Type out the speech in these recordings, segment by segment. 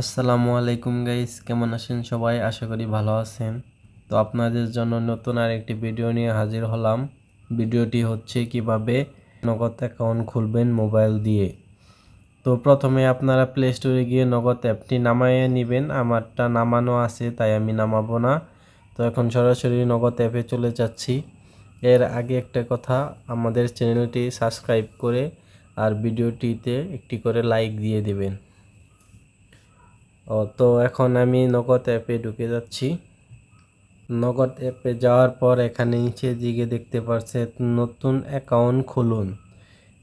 আসসালামু আলাইকুম গাইস কেমন আছেন সবাই? আশা করি ভালো আছেন। তো আপনাদের জন্য নতুন আর একটি ভিডিও নিয়ে হাজির হলাম। ভিডিওটি হচ্ছে কীভাবে নগদ অ্যাকাউন্ট খুলবেন মোবাইল দিয়ে। তো প্রথমে আপনারা প্লে স্টোরে গিয়ে নগদ অ্যাপটি নামাইয়ে নেবেন। আমারটা নামানো আছে, তাই আমি নামাবো না। তো এখন সরাসরি নগদ অ্যাপে চলে যাচ্ছি। এর আগে একটা কথা, আমাদের চ্যানেলটি সাবস্ক্রাইব করে আর ভিডিওটিতে একটি করে লাইক দিয়ে দেবেন। ও, তো এখন আমি নগদ অ্যাপে ঢুকে যাচ্ছি। নগদ অ্যাপে যাওয়ার পর এখানে নিচে দিকে দেখতে পাচ্ছেন নতুন অ্যাকাউন্ট খুলুন।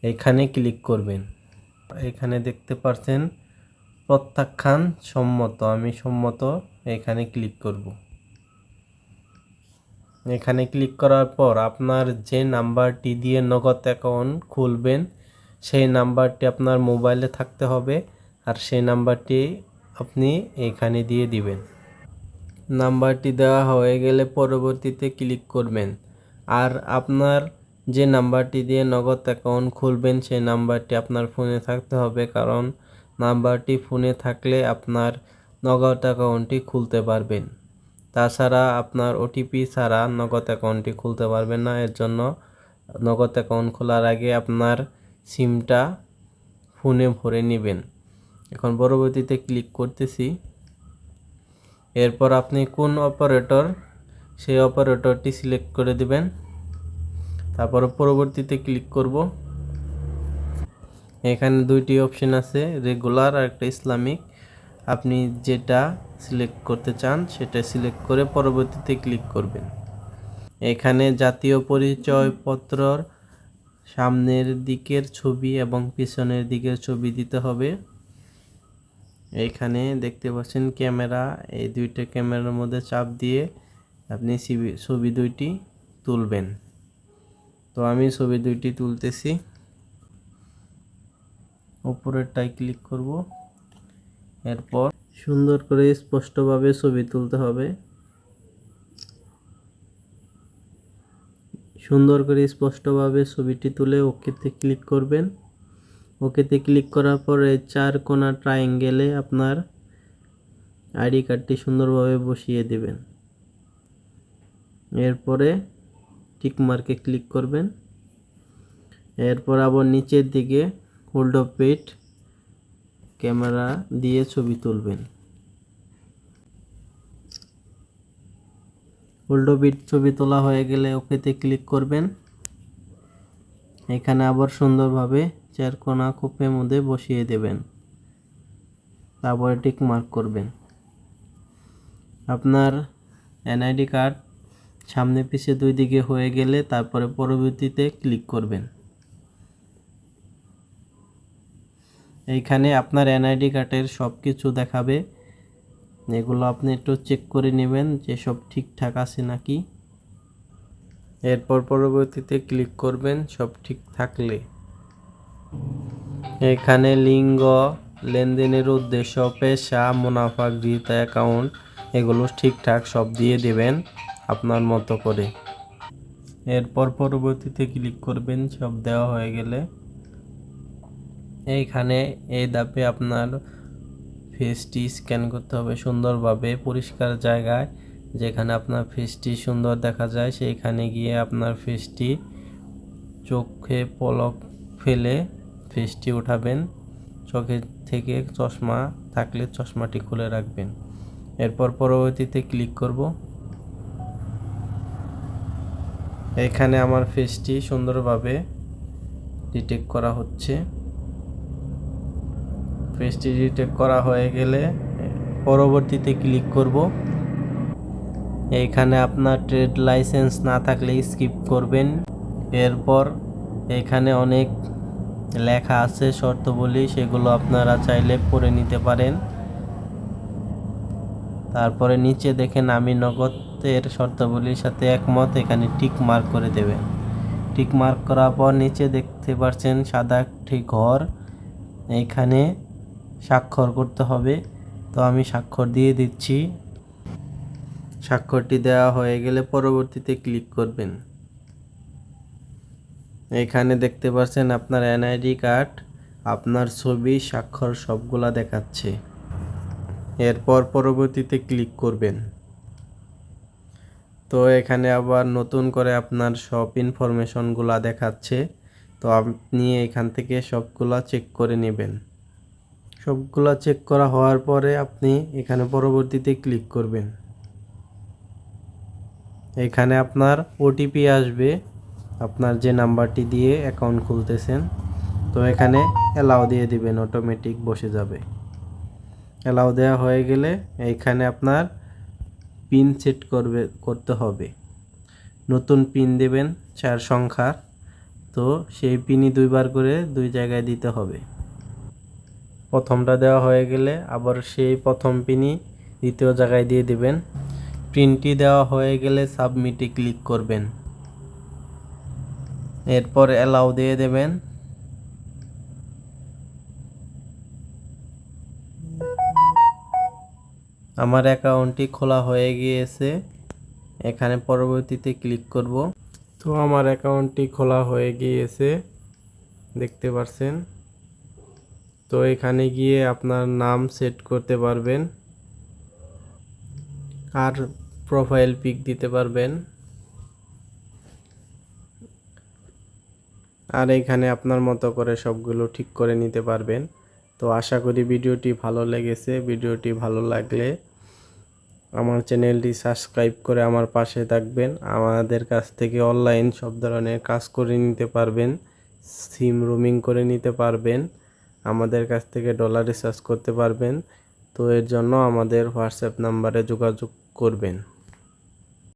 এখানে ক্লিক করবেন। এখানে দেখতে পাচ্ছেন প্রত্যাখ্যান সম্মত। আমি সম্মত এখানে ক্লিক করব। এখানে ক্লিক করার পর আপনার যে নাম্বারটি দিয়ে নগদ অ্যাকাউন্ট খুলবেন, সেই নাম্বারটি আপনার মোবাইলে থাকতে হবে। আর সেই নাম্বারটি আপনি এখানে দিয়ে দিবেন। নাম্বারটি দেওয়া হয়ে গেলে পরবর্তীতে ক্লিক করবেন। আর আপনার যে নাম্বারটি দিয়ে নগদ অ্যাকাউন্ট খুলবেন, সেই নাম্বারটি আপনার ফোনে থাকতে হবে, কারণ নাম্বারটি ফোনে থাকলে আপনার নগদ অ্যাকাউন্টটি খুলতে পারবেন। তাছাড়া আপনার ওটিপি ছাড়া নগদ অ্যাকাউন্টটি খুলতে পারবেন না। এর জন্য নগদ অ্যাকাউন্ট খোলার আগে আপনার সিমটা ফোনে ভরে নেবেন। এখন পরবর্তীতে ক্লিক করতেছি। এরপর আপনি কোন অপারেটর সেই অপারেটরটি সিলেক্ট করে দিবেন। তারপর পরবর্তীতে ক্লিক করব। এখানে দুইটি অপশন আছে রেগুলার আর একটা ইসলামিক। আপনি যেটা সিলেক্ট করতে চান, সেটা সিলেক্ট করে পরবর্তীতে ক্লিক করবেন। এখানে জাতীয় পরিচয়পত্রর সামনের দিকের ছবি এবং পিছনের দিকের ছবি দিতে হবে। এইখানে দেখতে পাচ্ছেন ক্যামেরা, এই দুইটা ক্যামেরার মধ্যে চাপ দিয়ে আপনি ছবি দুইটি তুলবেন। তো আমি ছবি দুইটি তুলতেছি। উপরেরটাই ক্লিক করব। এরপর সুন্দর করে স্পষ্টভাবে ছবি তুলতে হবে। সুন্দর করে স্পষ্টভাবে ছবিটি তুলে ওকেতে ক্লিক করবেন। ওকেতে ক্লিক করার পরে চার কোনা ট্রায়াঙ্গেলে আপনার আইডি কার্ডটি সুন্দরভাবে বসিয়ে দেবেন। এরপরে টিক মার্কে ক্লিক করবেন। এরপর আবার নিচের দিকে হোল্ড অফ পেট ক্যামেরা দিয়ে ছবি তুলবেন। হোল্ড বিট ছবি তোলা হয়ে গেলে ওকেতে ক্লিক করবেন। এখানে আবার সুন্দরভাবে চার কোনা কোপের মধ্যে বসিয়ে দেবেন। তারপরে টিক মার্ক করবেন। আপনার এনআইডি কার্ড সামনে পিছিয়ে দুই দিকে হয়ে গেলে তারপরে পরবর্তীতে ক্লিক করবেন। এইখানে আপনার এনআইডি কার্ডের সব কিছু দেখাবে। এগুলো আপনি একটু চেক করে নেবেন যে সব ঠিকঠাক আছে নাকি। এরপর পরবর্তীতে ক্লিক করবেন, সব ঠিক থাকলে। এখানে লিঙ্গ, লেনদেনের উদ্দেশ্য, পেশা, মুনাফা, গৃহীত অ্যাকাউন্ট, এগুলো ঠিকঠাক সব দিয়ে দেবেন আপনার মতো করে। এরপর পরবর্তীতে ক্লিক করবেন, সব দেওয়া হয়ে গেলে। এইখানে এই ধাপে আপনার ফেসটি স্ক্যান করতে হবে সুন্দরভাবে, পরিষ্কার জায়গায়। যেখানে আপনার ফেসটি সুন্দর দেখা যায় সেইখানে গিয়ে আপনার ফেসটি চোখে পলক ফেলে ফেসটি ওঠাবেন। চোখে থেকে চশমা থাকলে চশমাটি খুলে রাখবেন। এরপর পরবর্তীতে ক্লিক করব। এখানে আমার ফেসটি সুন্দরভাবে ডিটেক্ট করা হচ্ছে। ফেসটি ডিটেক্ট করা হয়ে গেলে পরবর্তীতে ক্লিক করব। এইখানে আপনার ট্রেড লাইসেন্স না থাকলে স্কিপ করবেন। এরপর এখানে অনেক লেখা আছে, শর্তবলী, সেগুলো আপনারা চাইলে পড়ে নিতে পারেন। তারপরে নিচে দেখেন, আমি নগদের শর্তাবলীর সাথে একমত, এখানে টিক মার্ক করে দেবেন। টিক মার্ক করার পর নিচে দেখতে পাচ্ছেন, সাদা একটি ঘর এইখানে স্বাক্ষর করতে হবে। তো আমি স্বাক্ষর দিয়ে দিচ্ছি। স্বাক্ষরটি দেওয়া হয়ে গেলে পরবর্তীতে ক্লিক করবেন। এখানে দেখতে পাচ্ছেন আপনার এনআইডি কার্ড, আপনার ছবি, স্বাক্ষর সবগুলা দেখাচ্ছে। এরপর পরবর্তীতে ক্লিক করবেন। তো এখানে আবার নতুন করে আপনার সব ইনফরমেশনগুলা দেখাচ্ছে। তো আপনি এখান থেকে সবগুলা চেক করে নেবেন। সবগুলা চেক করা হওয়ার পরে আপনি এখানে পরবর্তীতে ক্লিক করবেন। এখানে আপনার ওটিপি আসবে। আপনার যে নাম্বারটি দিয়ে অ্যাকাউন্ট খুলতেছেন, তো এখানে অ্যালাউ দিয়ে দিবেন অটোমেটিক বসে যাবে। অ্যালাউ দেওয়া হয়ে গেলে এইখানে আপনার পিন সেট করবে, করতে হবে। নতুন পিন দেবেন চার সংখ্যার, তো সেই পিনই দুইবার করে দুই জায়গায় দিতে হবে। প্রথমটা দেওয়া হয়ে গেলে আবার সেই প্রথম পিনই দ্বিতীয় জায়গায় দিয়ে দেবেন। প্রিন্টটি দেওয়া হয়ে গেলে সাবমিটে ক্লিক করবেন। এরপর অ্যালাউ দিয়ে দেবেন। আমার অ্যাকাউন্টটি খোলা হয়ে গিয়েছে। এখানে পরবর্তীতে ক্লিক করব। তো আমার অ্যাকাউন্টটি খোলা হয়ে গিয়েছে। দেখতে পাচ্ছেন তো এখানে গিয়ে আপনার নাম সেট করতে পারবেন। আর প্রোফাইল পিক দিতে পারবেন। আর এখানে আপনার মতো করে সবগুলো ঠিক করে নিতে পারবেন। তো আশা করি ভিডিওটি ভালো লেগেছে। ভিডিওটি ভালো লাগলে আমার চ্যানেলটি সাবস্ক্রাইব করে আমার পাশে থাকবেন। আমাদের কাছ থেকে অনলাইন সব ধরনের কাজ করে নিতে পারবেন, সিম রোমিং করে নিতে পারবেন, আমাদের কাছ থেকে ডলার রিচার্জ করতে পারবেন। তো এর জন্য আমাদের হোয়াটসঅ্যাপ নাম্বারে যোগাযোগ করবেন।